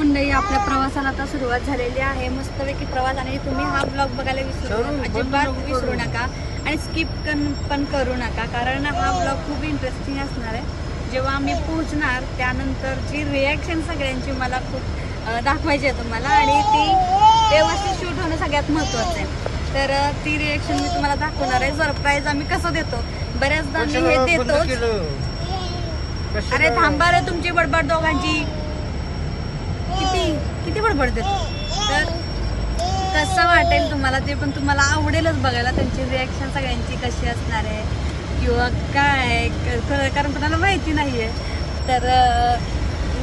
मंडळी आपल्या प्रवासाला आता सुरुवात झालेली आहे. मस्तपैकी प्रवास आणि तुम्ही हा ब्लॉग बघायला विसरू अजिबात विसरू नका आणि स्किप पण करू नका कारण हा ब्लॉग खूप इंटरेस्टिंग असणार आहे. जेव्हा आम्ही पोहोचणार त्यानंतरची रिॲक्शन सगळ्यांची मला खूप दाखवायची आहे तुम्हाला आणि ती व्यवस्थित शूट होणं सगळ्यात महत्त्वाचं आहे. तर ती रिॲक्शन मी तुम्हाला दाखवणार आहे. सरप्राईज आम्ही कसं देतो? बऱ्याचदा मी हे देतोच. अरे थांबा रे तुमची बडबड दोघांची. किती किती बडबड तर कसं वाटेल तुम्हाला ते पण तुम्हाला आवडेलच बघायला. त्यांची रिॲक्शन सगळ्यांची कशी असणार आहे किंवा काय कारण कोणाला माहिती नाही आहे तर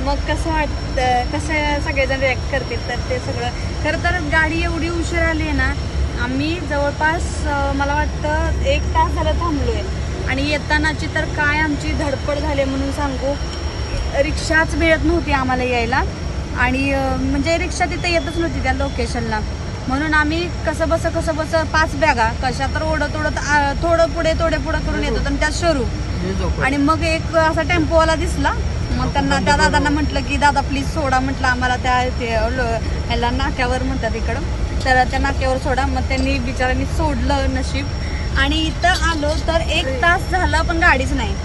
मग कसं वाटतं कसं सगळेजण रिॲक्ट करतील? तर ते सगळं खरं तर गाडी एवढी उशीर आली आहे ना आम्ही जवळपास मला वाटतं एक तास झालं थांबलो आहे आणि येतानाची तर काय आमची धडपड झाली म्हणून सांगू. रिक्षाच मिळत नव्हती आम्हाला यायला. आणि म्हणजे रिक्षा तिथे येतच नव्हती त्या लोकेशनला म्हणून आम्ही कसं बसं कसं बसं पाच बॅगा कशा तर ओढत ओढत थोडं पुढे थोडे पुढे करून येत होतो आणि त्यात शरू. आणि मग एक असा टेम्पोवाला दिसला. मग त्यांना त्या दादांना म्हटलं की दादा प्लीज सोडा म्हटलं आम्हाला त्या ह्याला नाक्यावर म्हणतात इकडं. तर त्या नाक्यावर सोडा. मग त्यांनी बिचारांनी सोडलं नशीब. आणि इथं आलो तर एक तास झाला पण गाडीच नाही.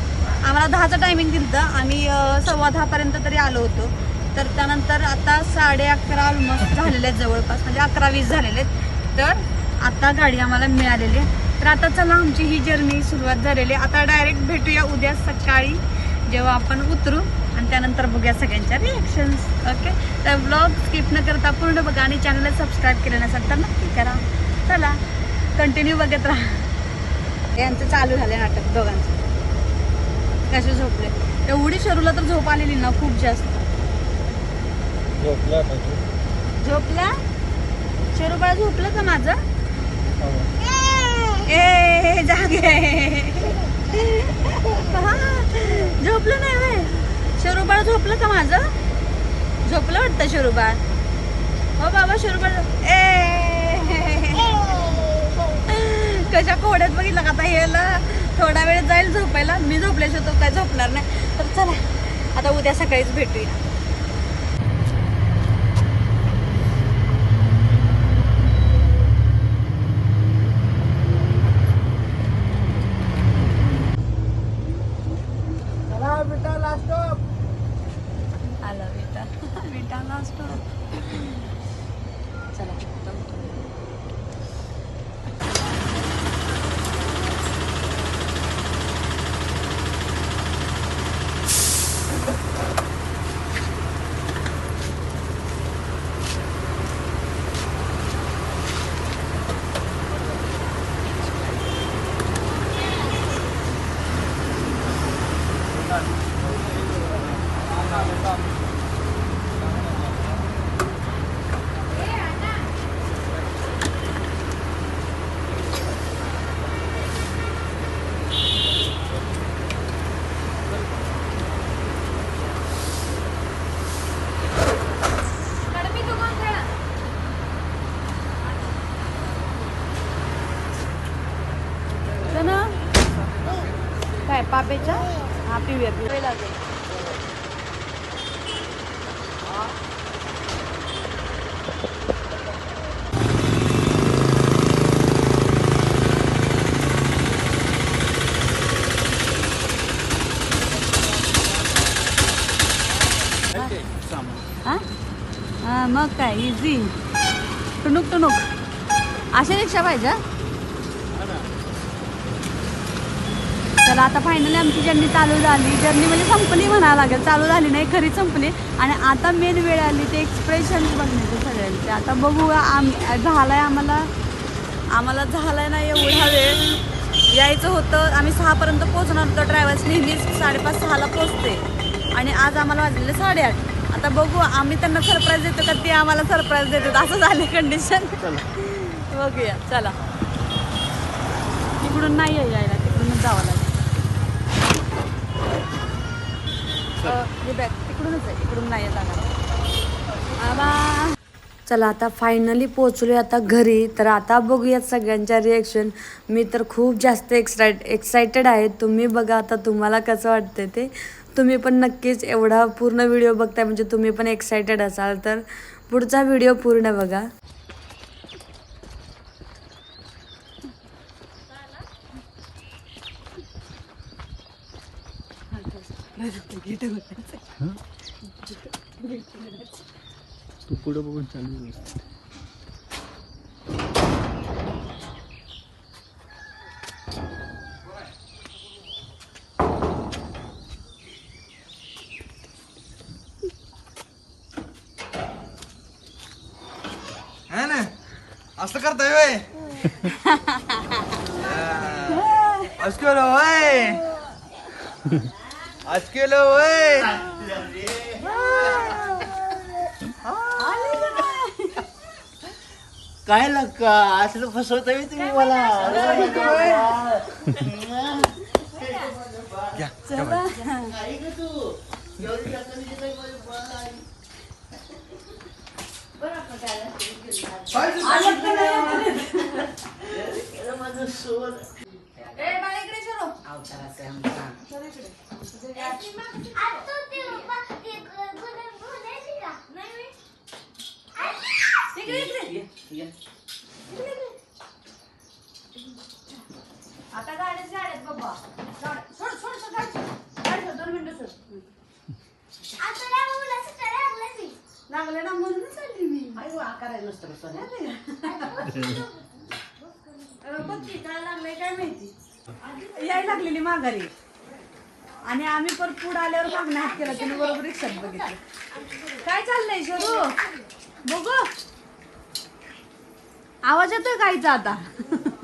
आम्हाला दहाचं टायमिंग दिलं आम्ही सव्वा दहापर्यंत तरी आलो होतो. तर त्यानंतर आता साडे अकरा ऑलमोस्ट झालेले आहेत जवळपास म्हणजे अकरा वीस झालेले आहेत. तर आता गाडी आम्हाला मिळालेली आहे. तर आता चला आमची ही जर्नी सुरुवात झालेली आहे. आता डायरेक्ट भेटूया उद्या सकाळी जेव्हा आपण उतरू आणि त्यानंतर बघूया सगळ्यांच्या रिॲक्शन्स ओके तर ब्लॉग स्किप न करता पूर्ण बघा आणि चॅनलला सबस्क्राईब केलं नसेल तर नक्की करा. चला कंटिन्यू बघत राहा. यांचं चालू झालं नाटक दोघांचं. कसे झोपले? एवढी शरूला तर झोप आलेली ना खूप जास्त. झोपला शरू बाळा झोपलं? का माझं? ए जागे. हा, झोपलं नाही वय शरू बाळ झोपलं का माझं? झोपलं वाटतं शरू बाळ हो बाबा शरू बाळ ए. कशा कोड्यात बघितलं का आता याला थोडा वेळ जाईल झोपायला. मी झोपल्याशिवाय तो काय झोपणार नाही. तर चला आता उद्या सकाळीच भेटूया. काय पापेच्या हा पिऊया पिऊया लागेल हा हा मग काय इझी टुनुक टुनुक अशा रिक्षा पाहिजे चला आता फायनली आमची जर्नी चालू झाली. जर्नी म्हणजे संपली म्हणावं लागेल. चालू झाली नाही खरी संपली. आणि आता मेन वेळ आली ते एक्सप्रेशन बघण्याचे सगळ्यांचे. आता बघू आम झालाय आम्हाला आम्हाला झालाय ना एवढा वेळ. यायचं होतं आम्ही सहापर्यंत पोहोचणार होतो. ड्रायव्हर्स नेहमीच साडेपाच सहाला पोचते आणि आज आम्हाला वाजलेले साडेआठ. आता बघू आम्ही त्यांना सरप्राईज देतो का? ते आम्हाला सरप्राईज देतात. असं झाले कंडिशन बघूया. चला. तिकडून नाही आहे यायला तिकडूनच जावं लागेल. बॅग तिकडूनच आहे इकडून नाही येत चला आता फायनली पोचलोय आता घरी. तर आता बघूयात सगळ्यांच्या रिॲक्शन मी तर खूप जास्त एक्साइट एक्सायटेड आहे. तुम्ही बघा आता तुम्हाला कसं वाटतं ते. तुम्ही पण नक्कीच एवढा पूर्ण व्हिडिओ बघताय म्हणजे तुम्ही पण एक्सायटेड असाल. तर पुढचा व्हिडिओ पूर्ण बघा. तू पुढं बघून चालू ना? असं करताय वय आज केलं वय आज केलं वय काय लक्का असलं फसवता मी तुम्ही मला. आता गाड्याच गाड्यात बाबा गाड्या- सोड सोड सोड गाडी सोड. दोन मिनिटं सोड. लागले ना म्हणून चालली मी अरे बघ की, काय लागलंय काय माहिती यायला लागलेली माघारी. आणि आम्ही पण पुढे आल्यावर मागणं हात केला तिने बरोबर रिक्षात बघितलं. काय चाललंय शरू? बघू. आवाज येतोय गाईचा आता?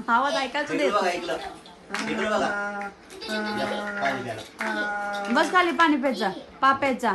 आवाज ऐकायचं देत बस खाली पाणी प्यायचा पा प्यायचा.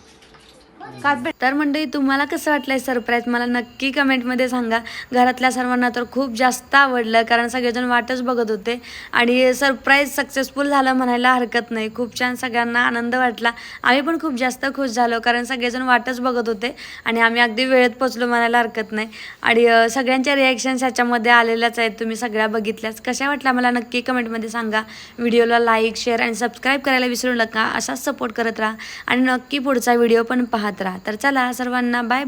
का तर मंडळी तुम्हाला कसं वाटलंय सरप्राईज मला नक्की कमेंटमध्ये सांगा. घरातल्या सर्वांना तर खूप जास्त आवडलं कारण सगळेजण वाटच बघत होते. आणि सरप्राईज सक्सेसफुल झालं म्हणायला हरकत नाही. खूप छान सगळ्यांना आनंद वाटला. आम्ही पण खूप जास्त खुश झालो कारण सगळेजण वाटच बघत होते. आणि आम्ही अगदी वेळेत पोचलो म्हणायला हरकत नाही. आणि सगळ्यांच्या रिॲक्शन्स ह्याच्यामध्ये आलेल्याच आहेत. तुम्ही सगळ्या बघितल्याच. कशा वाटल्या मला नक्की कमेंटमध्ये सांगा. व्हिडिओला लाईक शेअर आणि सबस्क्राईब करायला विसरू नका. असाच सपोर्ट करत राहा. आणि नक्की पुढचा व्हिडिओ पण पाहत राहा तर चला सर्वांना बाय बाय